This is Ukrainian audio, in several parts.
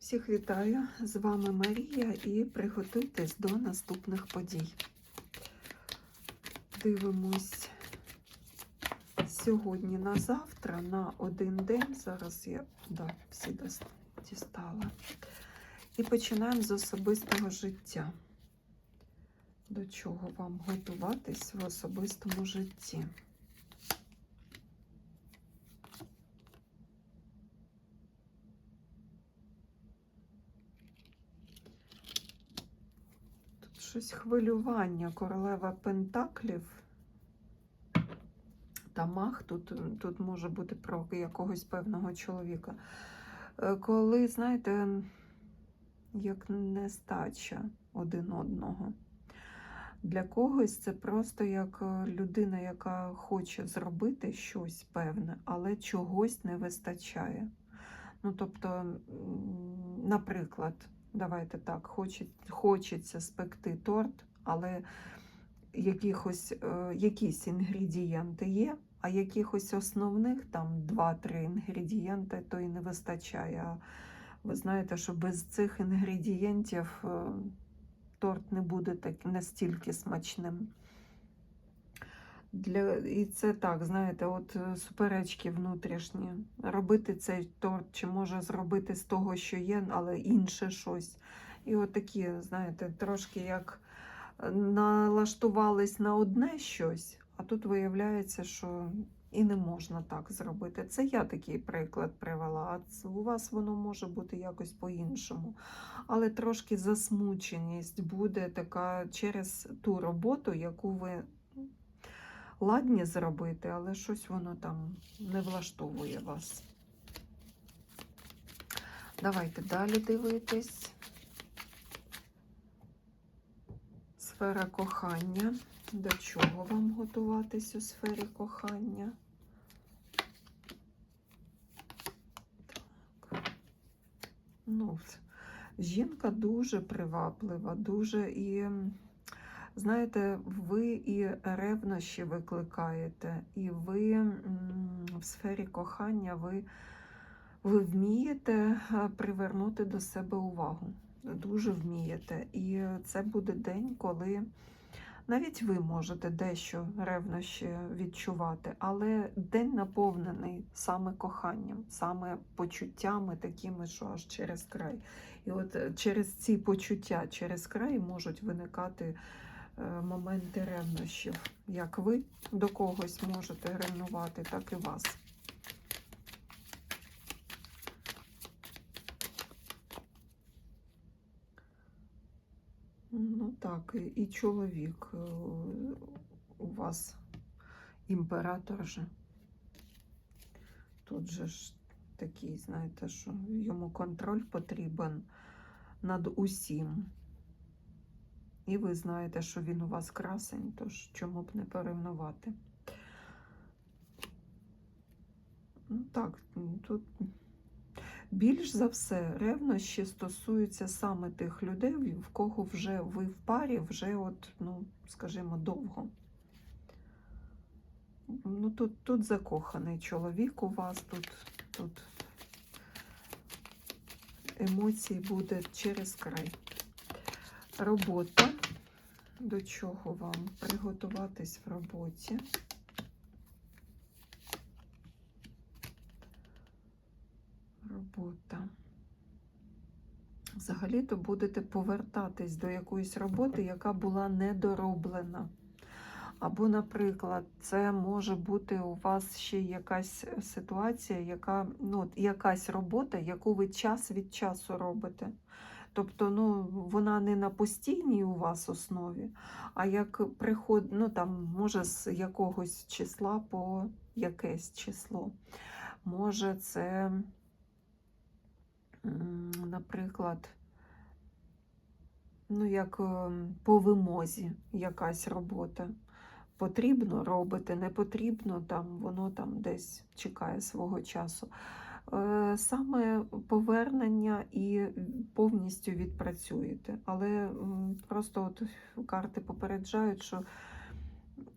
Всіх вітаю! З вами Марія і приготуйтесь до наступних подій. Дивимось сьогодні на завтра, на один день. Зараз я да, всі дістала. І починаємо з особистого життя. До чого вам готуватись в особистому житті? Щось хвилювання, королева Пентаклів. Та мах тут, тут може бути про якогось певного чоловіка. Е, Коли, знаєте, як нестача один одного. Для когось це просто як е, людина, яка хоче зробити щось певне, але чогось не вистачає. Ну, тобто, наприклад, давайте так, хоче, хочеться спекти торт, але якихось, е, якісь інгредієнти є, а якихось основних там 2-3 інгредієнти то і не вистачає. Ви знаєте, що без цих інгредієнтів е, торт не буде так, настільки смачним. Для, і це так, знаєте, от е, суперечки внутрішні. Робити цей торт, чи може зробити з того, що є, але інше щось. І от такі, знаєте, трошки як е, налаштувались на одне щось, а тут виявляється, що і не можна так зробити. Це я такий приклад привела, а у вас воно може бути якось по-іншому. Але трошки засмученість буде така через ту роботу, яку ви ладні зробити, але щось воно там не влаштовує вас. Давайте далі дивитись. Сфера кохання. До чого вам готуватись у сфері кохання? Так. Ну, жінка дуже приваблива, дуже і, знаєте, ви і ревнощі викликаєте, і ви в сфері кохання ви, ви вмієте е, привернути до себе увагу. Дуже вмієте. І це буде день, коли навіть ви можете дещо ревнощі відчувати, але день наповнений саме коханням, саме почуттями такими, що аж через край. І от е, через ці почуття, через край можуть виникати моменти ревнощів. Як ви до когось можете ревнувати, так і вас. Ну так, і- і чоловік е, у вас імператор же. Тут же ж такий, знаєте, що йому контроль потрібен над усім. І ви знаєте, що він у вас красень, тож чому б не поревнувати. Ну так, тут більш за все, ревнощі стосуються саме тих людей, в кого вже ви в парі, вже, от, ну, скажімо, довго. Ну, тут, тут закоханий чоловік у вас, тут, тут емоцій буде через край. Робота. До чого вам приготуватись в роботі? Робота. Взагалі-то будете повертатись до якоїсь роботи, яка була недороблена. Або, наприклад, це може бути у вас ще якась ситуація, яка, ну, якась робота, яку ви час від часу робите. Тобто, ну, вона не на постійній у вас основі, а як приход, ну там, може, з якогось числа по якесь число. Може, це, наприклад, ну, як ем, по вимозі якась робота. Потрібно робите, не потрібно, там воно там десь чекає свого часу. Е, Саме повернення і повністю відпрацюєте. Але просто от карти попереджають, що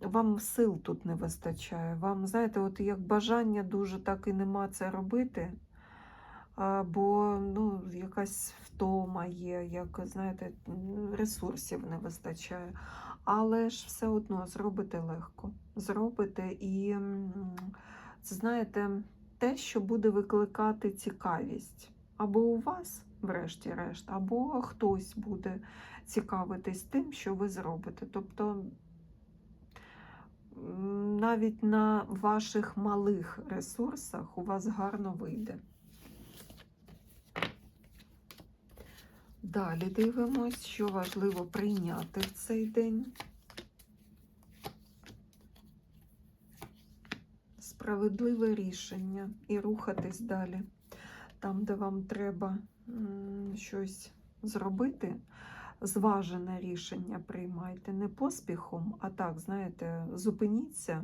вам сил тут не вистачає. Вам, знаєте, от як бажання дуже так і нема це робити. або ну, якась втома є, як знаєте, ресурсів не вистачає. Але ж все одно зробите легко. Зробите і це знаєте, те, що буде викликати цікавість. Або у вас, врешті-решт, або хтось буде цікавитись тим, що ви зробите. Тобто навіть на ваших малих ресурсах у вас гарно вийде. Далі дивимось, що важливо прийняти в цей день. Справедливе рішення і рухатись далі. Там, де вам треба щось зробити, зважене рішення приймайте не поспіхом, а так, знаєте, зупиніться,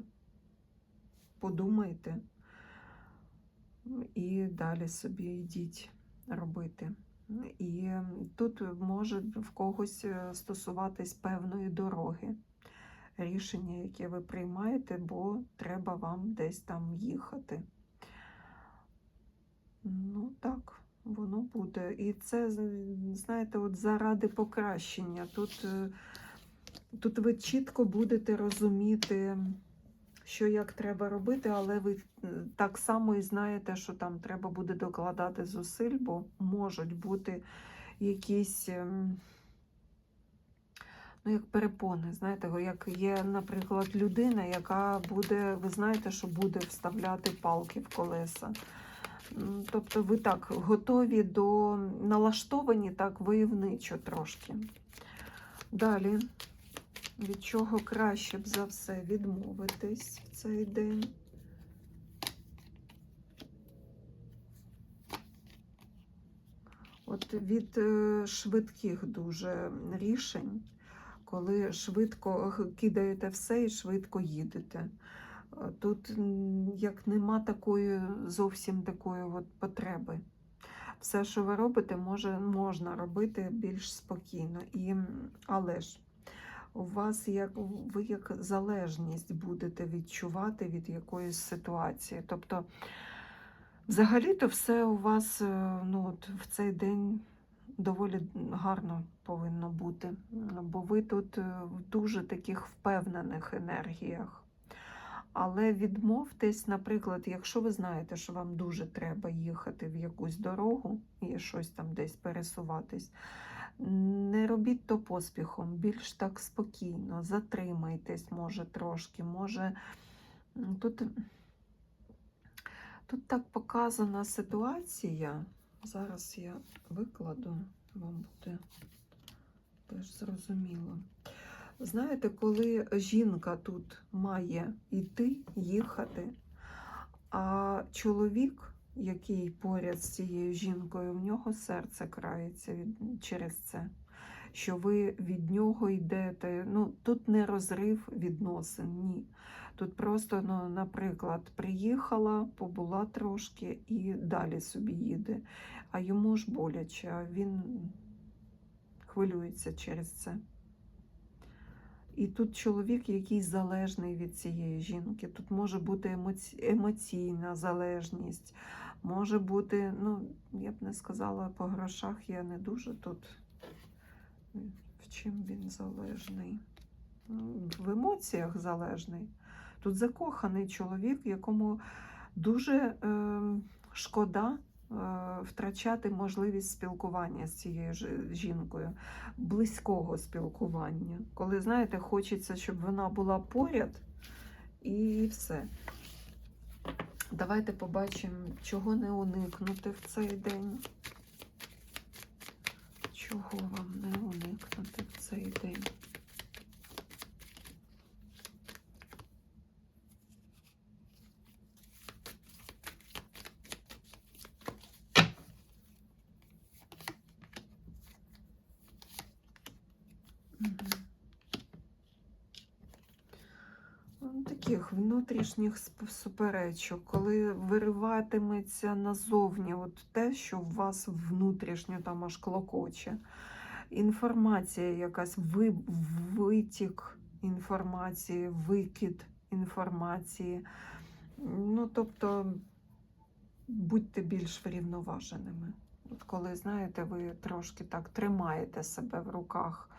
подумайте і далі собі йдіть робити. І тут може в когось е, стосуватись певної дороги, рішення, яке ви приймаєте, бо треба вам десь там їхати. Ну так, воно буде. І це, знаєте, от заради покращення. Тут, е, тут ви чітко будете розуміти, що як треба робити, але ви е, так само і знаєте, що там треба буде докладати зусиль, бо можуть бути якісь. Ну, як перепони, знаєте, як є, наприклад, людина, яка буде, ви знаєте, що буде вставляти палки в колеса. Тобто ви так готові до налаштовані так войовничо трошки. Далі, від чого краще б за все відмовитись в цей день. От від е, швидких дуже рішень, коли швидко кидаєте все і швидко їдете. Тут як нема такої зовсім такої от потреби. Все, що ви робите, може, можна робити більш спокійно. І, але ж у вас як ви як залежність будете відчувати від якоїсь ситуації. Тобто, взагалі-то все у вас е, ну, от, в цей день доволі гарно повинно бути, бо ви тут е, в дуже таких впевнених енергіях. Але відмовтесь, наприклад, якщо ви знаєте, що вам дуже треба їхати в якусь дорогу і щось там десь пересуватись, не робіть то поспіхом, більш так спокійно, затримайтесь, може, трошки, може. Тут, тут так показана ситуація. Зараз я викладу, вам буде теж зрозуміло. Знаєте, коли жінка тут має йти, їхати, а чоловік, який поряд з цією жінкою, в нього серце крається від, через це, що ви від нього йдете. Ну, тут не розрив відносин, ні. Тут просто, ну, наприклад, приїхала, побула трошки і далі собі їде. А йому ж боляче, він хвилюється через це. І тут чоловік, який залежний від цієї жінки. Тут може бути емоці... емоційна залежність, може бути, ну, я б не сказала, по грошах я не дуже тут. В чим він залежний? Ну, В емоціях залежний. Тут закоханий чоловік, якому дуже е, шкода е, втрачати можливість спілкування з цією жінкою близького спілкування. Коли, знаєте, хочеться, щоб вона була поряд і все. Давайте побачимо, чого не уникнути в цей день. Чого вам не уникнути в цей день? Мгм. Ну, Таких внутрішніх суперечок, коли вириватиметься назовні от те, що в вас внутрішньо там аж клокоче. Інформація якась, ви, витік інформації, викид інформації. Ну, тобто, будьте більш врівноваженими. От коли, знаєте, ви трошки так тримаєте себе в руках.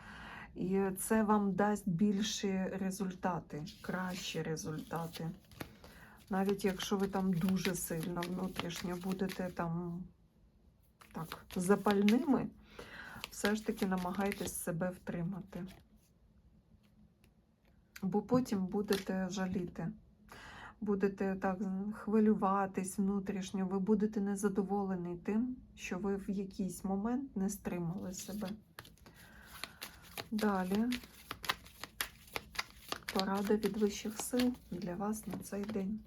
І це вам дасть більші результати, кращі результати. Навіть якщо ви там дуже сильно внутрішньо будете там так запальними, все ж таки намагайтесь себе втримати. Бо потім будете жаліти, будете так хвилюватись внутрішньо, ви будете незадоволені тим, що ви в якийсь момент не стримали себе. Далі порада від вищих сил для вас на цей день.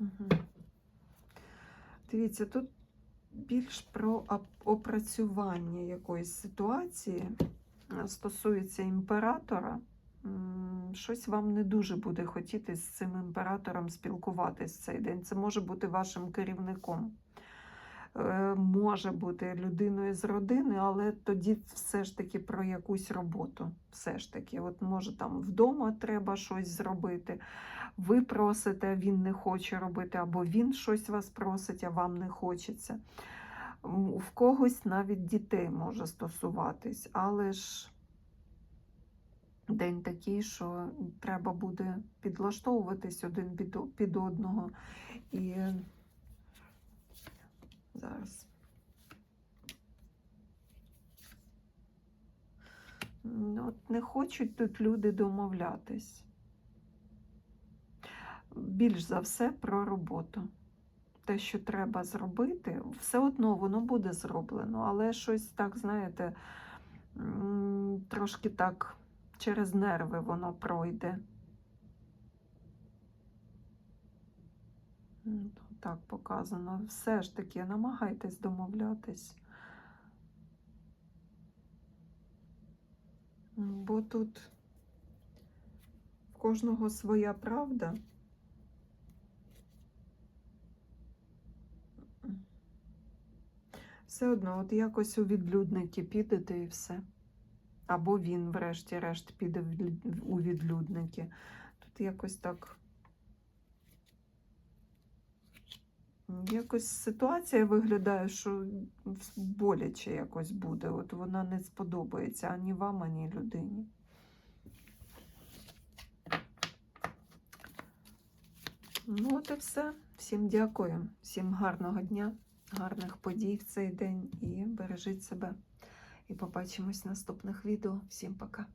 Угу. Дивіться, тут більш про опрацювання якоїсь ситуації е, стосується імператора. Щось вам не дуже буде хотіти з цим імператором спілкуватись цей день. Це може бути вашим керівником. Е, Може бути людиною з родини, але тоді все ж таки про якусь роботу. Все ж таки, от може там вдома треба щось зробити. Ви просите, він не хоче робити, або він щось вас просить, а вам не хочеться. В когось навіть дітей може стосуватись, але ж день такий, що треба буде підлаштовуватись один під під одного. І зараз. От не хочуть тут люди домовлятись. Більш за все про роботу. Те, що треба зробити, все одно воно буде зроблено, але щось так, знаєте, трошки так через нерви воно пройде. Так показано. Все ж таки намагайтесь домовлятись. Бо тут в кожного своя правда. Все одно, от якось у відлюдники підете і все. Або він, врешті-решт, піде у відлюдники. Тут якось так. Якось ситуація виглядає, що боляче якось буде. От вона не сподобається ані вам, ані людині. Ну, от і все. Всім дякую, всім гарного дня, гарних подій в цей день і бережіть себе. І побачимось в наступних відео. Всім пока.